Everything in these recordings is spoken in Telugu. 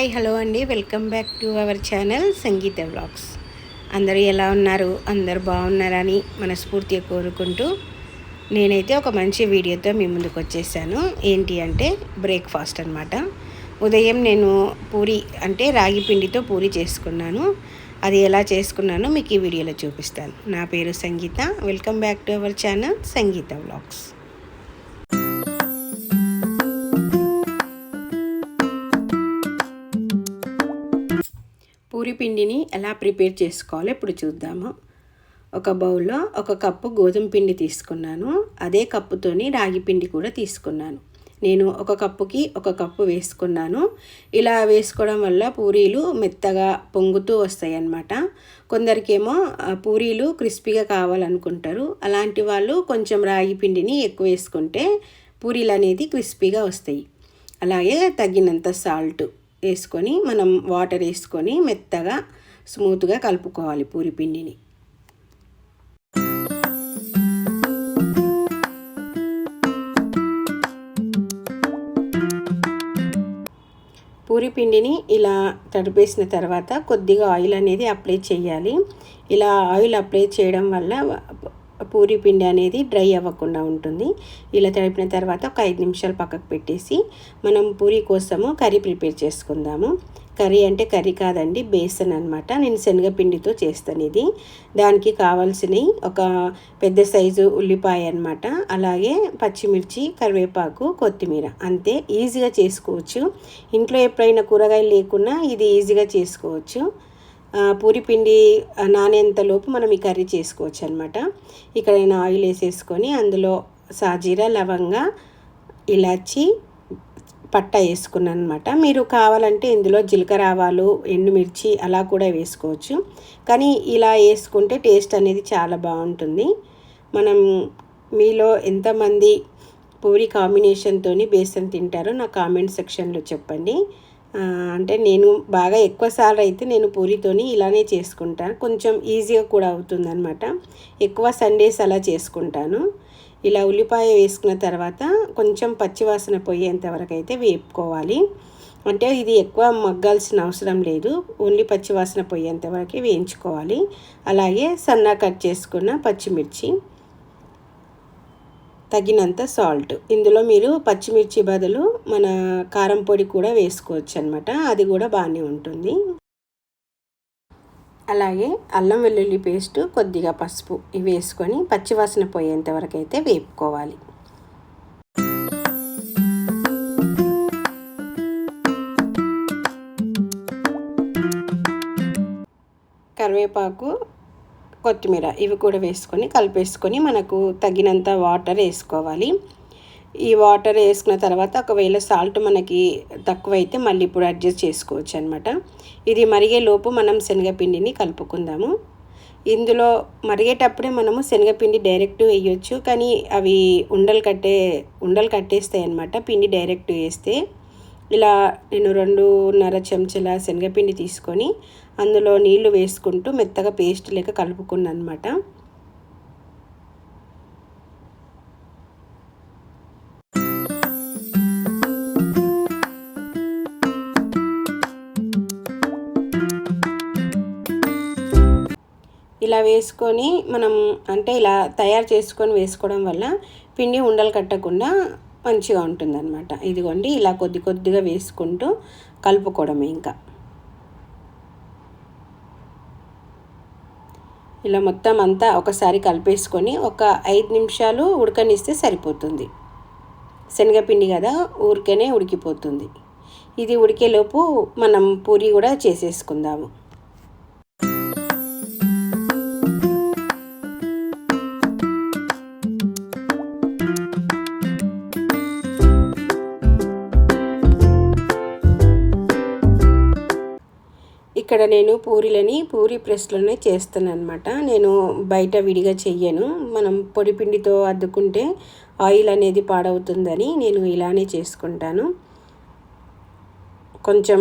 హాయ్ హలో అండి. Welcome back to our channel Sangeetha vlogs. అందరూ ఎలా ఉన్నారు? అందరు బాగున్నారని మనస్ఫూర్తిగా కోరుకుంటూ నేనైతే ఒక మంచి వీడియోతో మీ ముందుకు వచ్చేసాను. ఏంటి అంటే బ్రేక్ఫాస్ట్ అనమాట ఉదయం నేను పూరి అంటే రాగి పిండితో పూరి చేసుకున్నాను. అది ఎలా చేసుకున్నానో మీకు ఈ వీడియోలో చూపిస్తాను. నా పేరు Sangeetha. Welcome back to our channel Sangeetha vlogs. Puri పిండిని ఎలా ప్రిపేర్ చేసుకోవాలో ఇప్పుడు చూద్దాము. ఒక బౌల్లో ఒక కప్పు గోధుమ పిండి తీసుకున్నాను. అదే కప్పుతోని రాగి పిండి కూడా తీసుకున్నాను. నేను ఒక కప్పుకి ఒక కప్పు వేసుకున్నాను. ఇలా వేసుకోవడం వల్ల పూరీలు మెత్తగా పొంగుతూ వస్తాయి అన్నమాట కొందరికేమో పూరీలు క్రిస్పీగా కావాలనుకుంటారు. అలాంటి వాళ్ళు కొంచెం రాగి పిండిని ఎక్కువ వేసుకుంటే పూరీలు అనేది క్రిస్పీగా వస్తాయి. అలాగే తగినంత సాల్ట్. వేసుకొని మనం వాటర్ వేసుకొని మెత్తగా స్మూత్గా కలుపుకోవాలి పూరి పిండిని. పూరి పిండిని ఇలా తడిపేసిన తర్వాత కొద్దిగా ఆయిల్ అనేది అప్లై చేయాలి. ఇలా ఆయిల్ అప్లై చేయడం వల్ల పూరి పిండి అనేది డ్రై అవ్వకుండా ఉంటుంది. ఇలా తడిపిన తర్వాత ఒక ఐదు నిమిషాలు పక్కకు పెట్టేసి మనం పూరి కోసము కర్రీ ప్రిపేర్ చేసుకుందాము. కర్రీ అంటే కర్రీ కాదండి బేసన్ అనమాట నేను శనగపిండితో చేస్తాను ఇది. దానికి కావాల్సినవి ఒక పెద్ద సైజు ఉల్లిపాయ అనమాట అలాగే పచ్చిమిర్చి కరివేపాకు కొత్తిమీర. అంతే ఈజీగా చేసుకోవచ్చు. ఇంట్లో ఎప్పుడైనా కూరగాయలు లేకున్నా ఇది ఈజీగా చేసుకోవచ్చు. పూరి పిండి నానేంతలోపు మనం ఈ కర్రీ చేసుకోవచ్చు అనమాట ఇక్కడ నేను ఆయిల్ వేసేసుకొని అందులో సాజీరా లవంగా ఇలాచి పట్ట వేసుకున్నాను అనమాట మీరు కావాలంటే ఇందులో జీలకర్ర ఆవాలు ఎండుమిర్చి అలా కూడా వేసుకోవచ్చు. కానీ ఇలా వేసుకుంటే టేస్ట్ అనేది చాలా బాగుంటుంది. మనం మీలో ఎంతమంది పూరి కాంబినేషన్తో బేసన్ తింటారో నా కామెంట్ సెక్షన్లో చెప్పండి. అంటే నేను బాగా ఎక్కువ సార్లు అయితే నేను పూరితోని ఇలానే చేసుకుంటాను కొంచెం ఈజీగా కూడా అవుతుందనమాట ఎక్కువ సండేస్ అలా చేసుకుంటాను. ఇలా ఉల్లిపాయ వేసుకున్న తర్వాత కొంచెం పచ్చివాసన పోయేంత వరకు అయితే వేపుకోవాలి. అంటే ఇది ఎక్కువ మగ్గాల్సిన అవసరం లేదు. ఓన్లీ పచ్చివాసన పోయేంత వరకు వేయించుకోవాలి. అలాగే సన్నా కట్ చేసుకున్న పచ్చిమిర్చి. తగినంత సాల్ట్. ఇందులో మీరు పచ్చిమిర్చి బదులు మన కారం పొడి కూడా వేసుకోవచ్చు అనమాట అది కూడా బాగానే ఉంటుంది. అలాగే అల్లం వెల్లుల్లి పేస్ట్ కొద్దిగా పసుపు ఇవి వేసుకొని పచ్చివాసన పోయేంత వరకు అయితే వేపుకోవాలి. కరివేపాకు కొత్తిమీర ఇవి కూడా వేసుకొని కలిపేసుకొని మనకు తగినంత వాటర్ వేసుకోవాలి. ఈ వాటర్ వేసుకున్న తర్వాత ఒకవేళ సాల్ట్ మనకి తక్కువైతే మళ్ళీ ఇప్పుడు అడ్జస్ట్ చేసుకోవచ్చు అనమాట ఇది మరిగే లోపు మనం శనగపిండిని కలుపుకుందాము. ఇందులో మరిగేటప్పుడే మనము శనగపిండి డైరెక్ట్ వేయొచ్చు కానీ అవి ఉండలు కట్టే ఉండలు కట్టేస్తాయి అనమాట పిండి డైరెక్ట్ వేస్తే. ఇలా నేను రెండున్నర చెంచాల శనగపిండి తీసుకొని అందులో నీళ్ళు వేసుకుంటూ మెత్తగా పేస్ట్ లేక కలుపుకున్నాను అనమాట ఇలా వేసుకొని మనం అంటే ఇలా తయారు చేసుకొని వేసుకోవడం వల్ల పిండి ఉండలు కట్టకుండా మంచిగా ఉంటుందన్నమాట. ఇదిగోండి ఇలా కొద్ది కొద్దిగా వేసుకుంటూ కలుపుకోవడమే ఇంకా. ఇలా మొత్తం అంతా ఒకసారి కలిపేసుకొని ఒక ఐదు నిమిషాలు ఉడకనిస్తే సరిపోతుంది. శనగపిండి కదా ఊరికేనే ఉడికిపోతుంది. ఇది ఉడికేలోపు మనం పూరి కూడా చేసేసుకుందాము. ఇక్కడ నేను పూరీలని పూరి ప్రెస్లోనే చేస్తాను అనమాట నేను బయట విడిగా చెయ్యను. మనం పొడి పిండితో అద్దుకుంటే ఆయిల్ అనేది పాడవుతుందని నేను ఇలానే చేసుకుంటాను. కొంచెం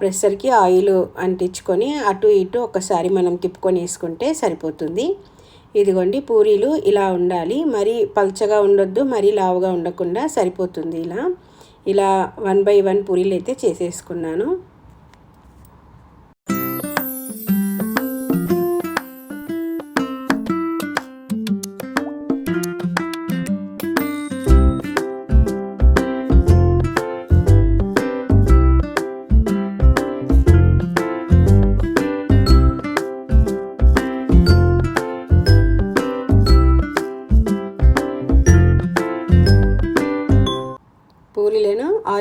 ప్రెషర్కి ఆయిల్ అంటించుకొని అటు ఇటు ఒకసారి మనం తిప్పుకొని వేసుకుంటే సరిపోతుంది. ఇదిగోండి పూరీలు ఇలా ఉండాలి. మరీ పల్చగా ఉండొద్దు మరీ లావుగా ఉండకుండా సరిపోతుంది ఇలా. ఇలా వన్ బై వన్ పూరీలు అయితే చేసేసుకున్నాను.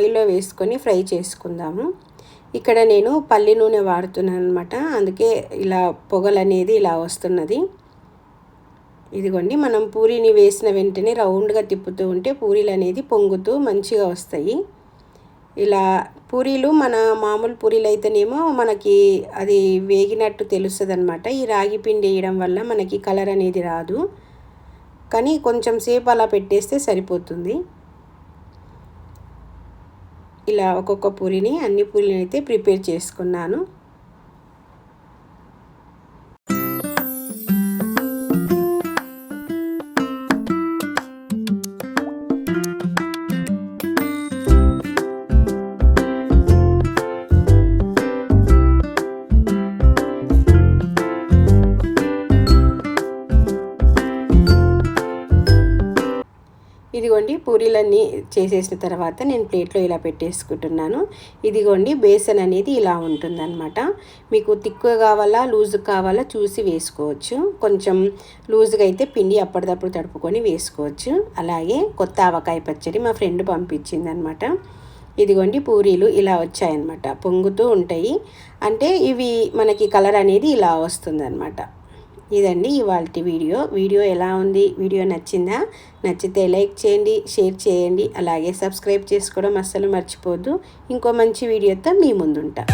ఆయిల్లో వేసుకొని ఫ్రై చేసుకుందాము. ఇక్కడ నేను పల్లి నూనె వాడుతున్నాను అనమాట అందుకే ఇలా పొగలు అనేది ఇలా వస్తున్నది. ఇదిగోండి మనం పూరీని వేసిన వెంటనే రౌండ్గా తిప్పుతూ ఉంటే పూరీలు అనేది పొంగుతూ మంచిగా వస్తాయి. ఇలా పూరీలు మన మామూలు పూరీలు అయితేనేమో మనకి అది వేగినట్టు తెలుస్తుంది అనమాట ఈ రాగి పిండి వేయడం వల్ల మనకి కలర్ అనేది రాదు. కానీ కొంచెం సేపు అలా పెట్టేస్తే సరిపోతుంది. ఇలా ఒక్కొక్క పూరిని అన్ని పూరిని అయితే ప్రిపేర్ చేసుకున్నాను. ఇదిగోండి పూరీలన్నీ చేసేసిన తర్వాత నేను ప్లేట్లో ఇలా పెట్టేసుకుంటున్నాను. ఇదిగోండి బేసన్ అనేది ఇలా ఉంటుందన్నమాట. మీకు తిక్కువ కావాలా లూజ్ కావాలా చూసి వేసుకోవచ్చు. కొంచెం లూజ్గా అయితే పిండి అప్పటిదప్పుడు తడుపుకొని వేసుకోవచ్చు. అలాగే కొత్త ఆవకాయ పచ్చడి మా ఫ్రెండ్ పంపించిందనమాట ఇదిగోండి పూరీలు ఇలా వచ్చాయన్నమాట. పొంగుతూ ఉంటాయి. అంటే ఇవి మనకి కలర్ అనేది ఇలా వస్తుందన్నమాట. ఇదండి ఇవాళ వీడియో. వీడియో ఎలా ఉంది? వీడియో నచ్చిందా? నచ్చితే లైక్ చేయండి షేర్ చేయండి. అలాగే సబ్స్క్రైబ్ చేసుకోవడం అస్సలు మర్చిపోద్దు. ఇంకో మంచి వీడియోతో మీ ముందుంటా.